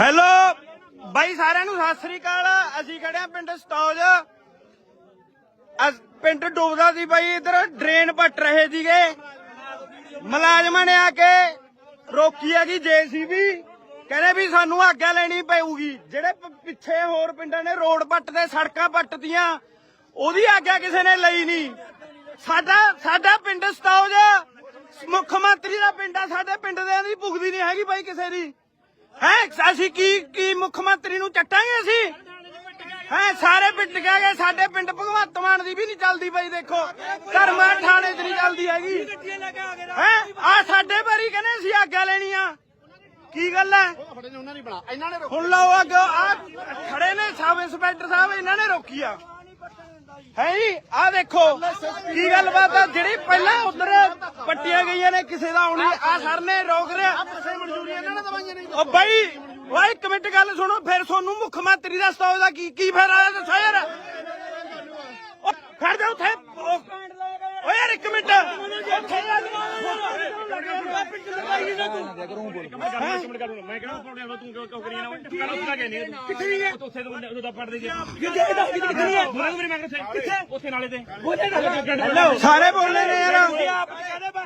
Hello ਬਾਈ ਸਾਰਿਆਂ ਨੂੰ ਸਤਿ ਸ੍ਰੀ ਅਕਾਲ। ਅਸੀਂ ਖੜੇ ਆ ਪਿੰਡ ਸਤੌਜ। ਪਿੰਡ ਡੁੱਬਦਾ ਸੀ ਬਾਈ, ਇਧਰ ਡਰੇਨ ਪੱਟ ਰਹੇ ਸੀਗੇ। ਮੁਲਾਜ਼ਮਾਂ ਨੇ ਆ ਕੇ ਰੋਕੀ ਹੈਗੀ ਜੇਸੀਬੀ। ਕਹਿੰਦੇ ਵੀ ਸਾਨੂੰ ਆਗਿਆ ਲੈਣੀ ਪਊਗੀ। ਜਿਹੜੇ ਪਿੱਛੇ ਹੋਰ ਪਿੰਡਾਂ ਨੇ ਰੋਡ ਪੱਟਦੇ ਸੜਕਾਂ ਪੱਟਦੀਆਂ ਉਹਦੀ ਆਗਿਆ ਕਿਸੇ ਨੇ ਲਈ ਨਹੀਂ। ਸਾਡਾ ਸਾਡਾ ਪਿੰਡ ਸਤੌਜ। ਮੁੱਖ ਮੰਤਰੀ ਦਾ ਪਿੰਡ ਆ, ਸਾਡੇ ਪਿੰਡ ਦੇ ਦੀ ਭੁਗਦੀ ਨਹੀਂ ਹੈਗੀ ਬਾਈ ਕਿਸੇ ਦੀ। ਹੈ ਅਸੀਂ ਕੀ ਕੀ ਮੁੱਖ ਮੰਤਰੀ ਨੂੰ ਚੱਟਾਂਗੇ ਅਸੀਂ? ਹੈ ਸਾਰੇ ਪਿੰਡ ਕਹਿ ਗਏ ਸਾਡੇ ਪਿੰਡ ਭਗਵੰਤ ਮਾਨ ਦੀ ਵੀ ਨਹੀਂ ਚੱਲਦੀ ਬਈ ਦੇਖੋ। ਧਰਮਾ ਥਾਣੇ 'ਚ ਨਹੀਂ ਚੱਲਦੀ ਹੈਗੀ। ਹੈ ਆ ਸਾਡੇ ਬਾਰੀ ਕਹਿੰਦੇ ਅਸੀਂ ਆਗਿਆ ਲੈਣੀ ਆ ਕੀ ਗੱਲ ਹੈ? ਹੁਣ ਲਓ ਅੱਗੇ ਆ ਖੜੇ ਨੇ ਸਬ ਇੰਸਪੈਕਟਰ ਸਾਹਿਬ ਇਹਨਾਂ ਨੇ ਰੋਕੀ ਆ। ਹੈ ਜੀ ਆ ਦੇਖੋ, ਕੀ ਗੱਲਬਾਤ ਆ? ਜਿਹੜੀ ਪਹਿਲਾਂ ਉਧਰ ਪੱਟੀਆਂ ਗਈਆਂ ਨੇ, ਕਿਸੇ ਦਾ ਆਉਣੀ ਆ ਸਰ ਨੇ ਰੋਕ ਰਿਹਾ ਉਹ ਬਾਈ ਓਏ ਇੱਕ ਮਿੰਟ ਗੱਲ ਸੁਣੋ, ਫਿਰ ਤੁਹਾਨੂੰ ਮੁੱਖ ਮੰਤਰੀ ਦਾ ਸਟਾਫ ਦਾ ਕੀ ਕੀ ਫਾਇਦਾ ਆ ਦੱਸੋ ਯਾਰ। ਉਹ ਖੜ ਜਾ ਉੱਥੇ। ਉਹ- ਯਾਰ, ਇੱਕ ਮਿੰਟ ਉੱਥੇ ਜਾ ਮੈਂ ਕਿਹੜਾ ਪੌੜਿਆਂ ਤੋਂ ਤੂੰ ਕਿਉਂ ਕਿਉਂ ਕਰੀ ਨਾ ਕੱਲ ਉੱਥੇ ਗਏ ਨਹੀਂ ਕਿੱਥੇ ਨਹੀਂ ਹੈ? ਉੱਥੇ ਤੋਂ ਬੰਦੇ ਉਹਦਾ ਪੜਦੇ ਜੇ। ਕਿੱਥੇ? ਕਿੱਥੇ? ਨਹੀਂ ਹੈ ਦੂਰੇ ਦੂਰੇ ਮੈਂ ਕਿੱਥੇ ਕਿੱਥੇ? ਉੱਥੇ ਨਾਲੇ ਤੇ। ਹੈਲੋ ਸਾਰੇ ਬੋਲਦੇ ਨੇ ਯਾਰ।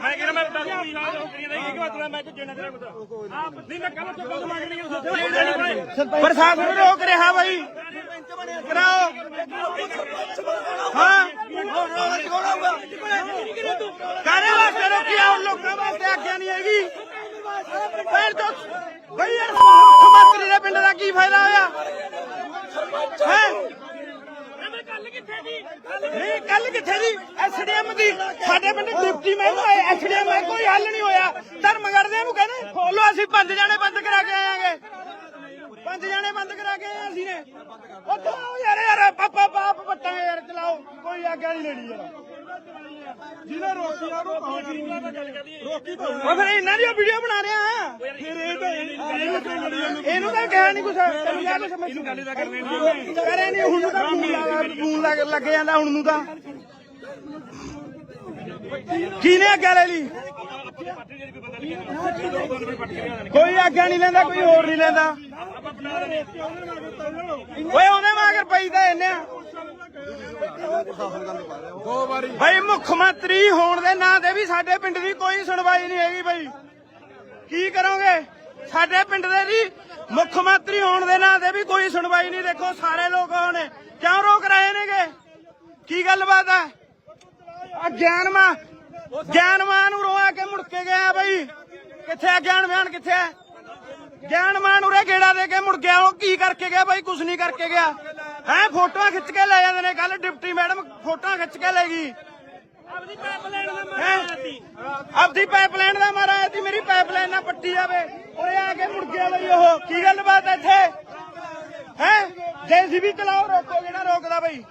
ਮੈਂ ਕਿਹਾ ਮੈਂ ਬਤਾ ਦੂੰ ਇਲਾਜ ਹੋ ਕਰੀ ਨਹੀਂ ਕਿ ਬਾਤ ਮੈਂ ਤੇ ਜਣਾ ਤੇਰਾ ਬਤਾ ਆਪ ਨਹੀਂ ਮੈਂ ਕੱਲ ਉੱਥੇ ਕੋਲ ਮੰਗ ਨਹੀਂ ਉੱਥੇ ਪ੍ਰਸ਼ਾਸਨ ਰੋਕ ਰਿਹਾ ਬਾਈ। ਕਰਾਓ ਹਾਂ ਕਾਰੇ ਵਾਸਤੇ ਰੋਕੀ ਆ ਲੋਕਾਂ ਵਾਸਤੇ ਆਗਿਆ ਨਹੀਂ ਹੈਗੀ ਫਿਰ ਤੋਂ ਬਈ ਯਾਰ ਮੁੱਖ ਮੰਤਰੀ ਦੇ ਪਿੰਡ ਦਾ ਕੀ ਫਾਇਦਾ ਹੋਇਆ? ਹੈ? ਨਹੀਂ ਕੱਲ ਕਿੱਥੇ ਦੀ ਐਸਡੀਐਮ ਦੀ। ਸਾਡੇ ਪਿੰਡ ਡਿਪਟੀ ਮੈਂ ਐਸਡੀਐਮ ਹੈ ਕੋਈ ਹੱਲ ਨਹੀਂ ਹੋਇਆ। ਧਰਮਗੜ ਦੇ ਨੂੰ ਕਹਿੰਦੇ ਖੋਲੋ ਅਸੀਂ ਪੰਜ ਜਾਣੇ ਬੰਦ ਕਰਾ ਕੇ ਆਏਾਂਗੇ। ਪੰਜ ਜਾਣੇ ਬੰਦ ਕਰਾ ਕੇ ਆਏ ਅਸੀਂ ਨੇ। ਉਹ ਚਲਾਓ ਯਾਰ ਯਾਰ ਪਾਪਾ ਬਾਪ ਪੱਟਾਂਗੇ ਯਾਰ, ਚਲਾਓ। ਕੋਈ ਆਗਿਆ ਨਹੀਂ ਲੈਣੀ ਯਾਰ। ਜਿਹਨੇ ਰੋਕੀ ਆ ਉਹ ਰੋਕੀ ਉਹ ਫਿਰ ਇਹਨਾਂ ਦੀ ਵੀਡੀਓ ਬਣਾ ਰਿਹਾ ਫਿਰ ਇਹ ਤਾਂ ਇਹਨੂੰ ਤਾਂ ਕਿਹਾ ਨਹੀਂ ਕੁਛ ਤੈਨੂੰ ਕਿਹਾ ਕੁਛ ਮੈਨੂੰ ਗੱਲ ਦਾ ਕਰਨੇ ਕਰੇ ਨਹੀਂ ਹੁਣ ਨੂੰ ਤਾਂ ਫੋਨ ਲੱਗ ਫੋਨ ਲੱਗ ਲੱਗ ਜਾਂਦਾ ਹੁਣ ਨੂੰ ਤਾਂ ਕਿਹਨੇ ਆਗਿਆ ਲੈ ਲਈ ਕੋਈ ਆਗਿਆ ਨਹੀਂ ਲੈਂਦਾ, ਕੋਈ ਹੋਰ ਨਹੀਂ ਲੈਂਦਾ। ਓਏ, ਉਹਨੇ ਮਾਗਰ ਪਈ ਤਾਂ ਇਹਨੇ। ਦੋ ਵਾਰੀ ਭਾਈ ਮੁੱਖ ਮੰਤਰੀ ਹੋਣ ਦੇ ਨਾਂ ਤੇ ਵੀ ਸਾਡੇ ਪਿੰਡ ਦੀ ਕੋਈ ਸੁਣਵਾਈ ਨਹੀਂ ਹੈਗੀ ਭਾਈ ਕੀ ਕਰੋਗੇ? ਸਾਡੇ ਪਿੰਡ ਦੇ ਜੀ ਮੁੱਖ ਮੰਤਰੀ ਹੋਣ ਦੇ ਨਾਂ ਤੇ ਵੀ ਕੋਈ ਸੁਣਵਾਈ ਨਹੀਂ। ਦੇਖੋ, ਸਾਰੇ ਲੋਕ ਆਉਣੇ। ਕਿਉਂ ਰੋਕ ਰਹੇ ਨੇਗੇ? ਕੀ ਗੱਲਬਾਤ ਹੈ ਆ ਗਿਆਨਮਾ ਗਿਆਨਮਾਨ ਨੂੰ ਰੋ ਕੇ ਮੁੜ ਕੇ ਗਿਆ ਬਈ। ਕਿੱਥੇ ਆ? ਗਿਆਨ ਬਿਆਨ ਕਿੱਥੇ ਹੈ ਗਿਆਨਮਾਨ ਉਰੇ ਗੇੜਾ ਦੇ ਕੇ ਮੁੜ ਗਿਆ ਉਹ ਕੀ ਕਰਕੇ ਗਿਆ ਬਾਈ? ਕੁਛ ਨਹੀਂ ਕਰਕੇ ਗਿਆ। ਹੈ ਫੋਟੋਆਂ ਖਿੱਚ ਕੇ ਲੈ ਜਾਂਦੇ ਨੇ ਕੱਲ ਡਿਪਟੀ ਮੈਡਮ ਫੋਟੋਆਂ ਖਿੱਚ ਕੇ ਲੈ ਗਈ। ਹੈਂ? ਆਪਦੀ ਪਾਈਪਲਾਈਨ ਦਾ ਮਾਰਾ ਹੈ ਤੀ ਮੇਰੀ ਪਾਈਪਲਾਈਨ ਨਾ ਪੱਟੀ ਜਾਵੇ। ਉਰੇ ਆ ਕੇ ਮੁੜ ਗਿਆ ਬਈ ਉਹ। ਕੀ ਗੱਲਬਾਤ ਹੈ ਇੱਥੇ? ਹੈ? ਜੇਸੀਬੀ ਚਲਾਓ ਰੋਕੋ ਜਿਹੜਾ ਰੋਕਦਾ ਬਈ।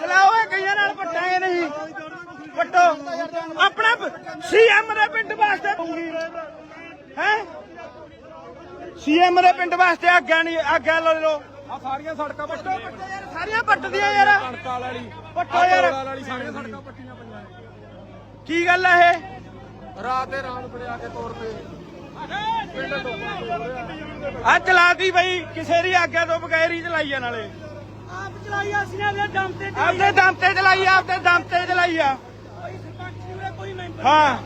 ਚਲਾਓ ਇਹ ਕਈਆਂ ਨਾਲ ਪੱਟਾਂਗੇ ਨਹੀਂ। ਪੱਟੋ ਆਪਣਾ ਸੀਐਮ ਦੇ ਪਿੰਡ ਵਾਸਤੇ। ਹੈ? ਸੀਐਮ ਦੇ ਪਿੰਡ ਵਾਸਤੇ ਆਗਿਆ ਨਹੀਂ ਆਗਿਆ ਲੈ ਲਓ। ਆ ਸਾਰੀਆਂ ਸੜਕਾਂ ਪੱਟੋ ਯਾਰ ਸਾਰੀਆਂ ਪੱਟਦੀਆਂ ਯਾਰ। ਕਾਲ ਵਾਲੀ। ਪੱਟੋ ਯਾਰ। ਵਾਲੀ ਸਾਰੀਆਂ ਸੜਕਾਂ ਪੱਟੀਆਂ ਪਈਆਂ। ਨੇ ਕੀ ਗੱਲ ਹੈ ਇਹ? ਰਾਤ ਦੇ ਰਾਤ ਫੜਿਆ ਕੇ ਤੋਰ ਤੇ। ਆ ਚਲਾਤੀ ਬਈ ਕਿਸੇ ਦੀ ਆਗਿਆ ਤੋਂ ਬਗੈਰ ਹੀ ਚਲਾਈ ਆ ਨਾਲੇ ਆਪ ਚਲਾਈਆ ਸੀ ਨੇ ਦਮ ਤੇ ਆਪਦੇ ਦਮ ਤੇ ਚਲਾਈ ਆ ਆਪਦੇ ਦਮ ਤੇ ਚਲਾਈ ਆ। ਹਾਂ।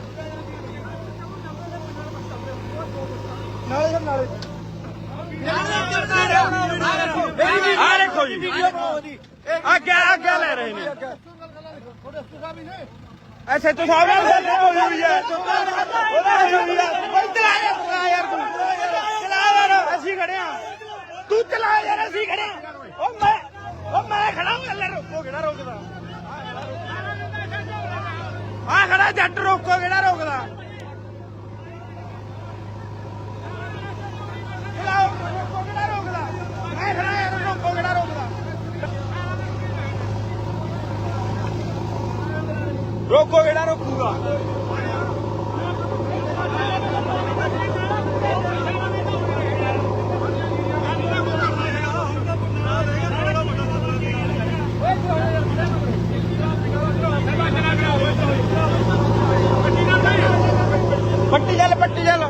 ਨਾਲੇ ਨਾਲੇ। ਆ ਦੇਖੋ ਜੀ। ਲੈ ਰਹੇ ਨੇ? ਐਸੇ ਤੋਂ ਸਾਹਿਬ ਨਾਲ ਗੱਲ ਹੋਈ ਹੋਈ ਹੈ ਉਹਦਾ ਹੈ ਚਲਾ ਯਾਰ ਚਲਾ ਯਾਰ ਤੂੰ। ਚਲਾ ਯਾਰ ਅਸੀਂ ਖੜੇ ਆ। ਤੂੰ ਚਲਾ ਯਾਰ ਅਸੀਂ ਖੜੇ ਆ। ਉਹ ਮੈਂ ਉਹ ਮੈਂ ਖੜਾ ਹਾਂ ਲੈ ਰੋਕੋ ਕਿਹੜਾ ਰੋਕਦਾ। ਆ ਖੜਾ ਜੱਟ ਰੋਕੋ ਕਿਹੜਾ ਰੋਕਦਾ ਚਲਾਓ ਰੋਕੋ ਕਿਹੜਾ ਰੋਕਦਾ ਮੈਂ ਖੜਾ ਯਾਰ ਰੋਕੋ ਕਿਹੜਾ ਰੋਕਦਾ ਰੋਕੋ ਕਿਹੜਾ ਰੋਕੂਗਾ ਪੱਟੀ ਚੱਲ ਪੱਟੀ ਚੱਲ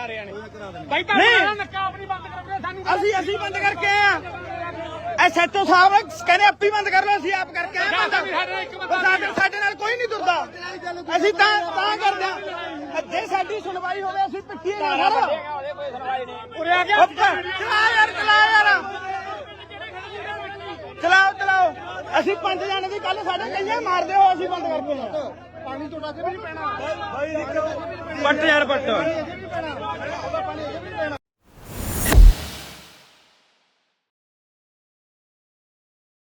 ਭਾਈ ਨਹੀਂ। ਨੱਕਾ ਆਪਣੀ ਬੰਦ ਕਰਕੇ ਸਾਨੂੰ ਅਸੀਂ ਅਸੀਂ ਬੰਦ ਕਰਕੇ ਆਏ ਆ। ਐਸਐਚਓ ਸਾਹਿਬ ਕਹਿੰਦੇ ਆਪੀ ਬੰਦ ਕਰ ਲਓ ਅਸੀਂ ਆਪ ਕਰਕੇ ਆਏ ਬੰਦ। ਉਹ ਸਾਡੇ ਸਾਡੇ ਨਾਲ ਕੋਈ ਨਹੀਂ ਦੁਰਦਾ ਅਸੀਂ ਤਾਂ ਤਾਂ ਕਰਦੇ ਆ। ਜੇ ਸਾਡੀ ਸੁਣਵਾਈ ਹੋਵੇ ਅਸੀਂ ਪਿੱਟੀਏ ਨਾ ਸਰ ਉਰੇ ਆ ਗਿਆ ਚਲਾ ਯਾਰ ਚਲਾ ਯਾਰ। ਚਲਾਓ ਚਲਾਓ। ਅਸੀਂ ਪੰਜ ਜਾਣੇ ਦੀ ਕੱਲ ਸਾਡੇ ਕਈਆਂ ਮਾਰਦੇ ਹੋ ਅਸੀਂ ਬੰਦ ਕਰਕੇ ਆਏ ਪਾਣੀ ਤੁਹਾਡਾ ਅੱਗੇ ਵੀ ਨਹੀਂ ਪੈਣਾ। ਪੱਟ ਯਾਰ ਪੱਟ। ਪੈਣਾ ਵੀ ਨਹੀਂ ਪੈਣਾ।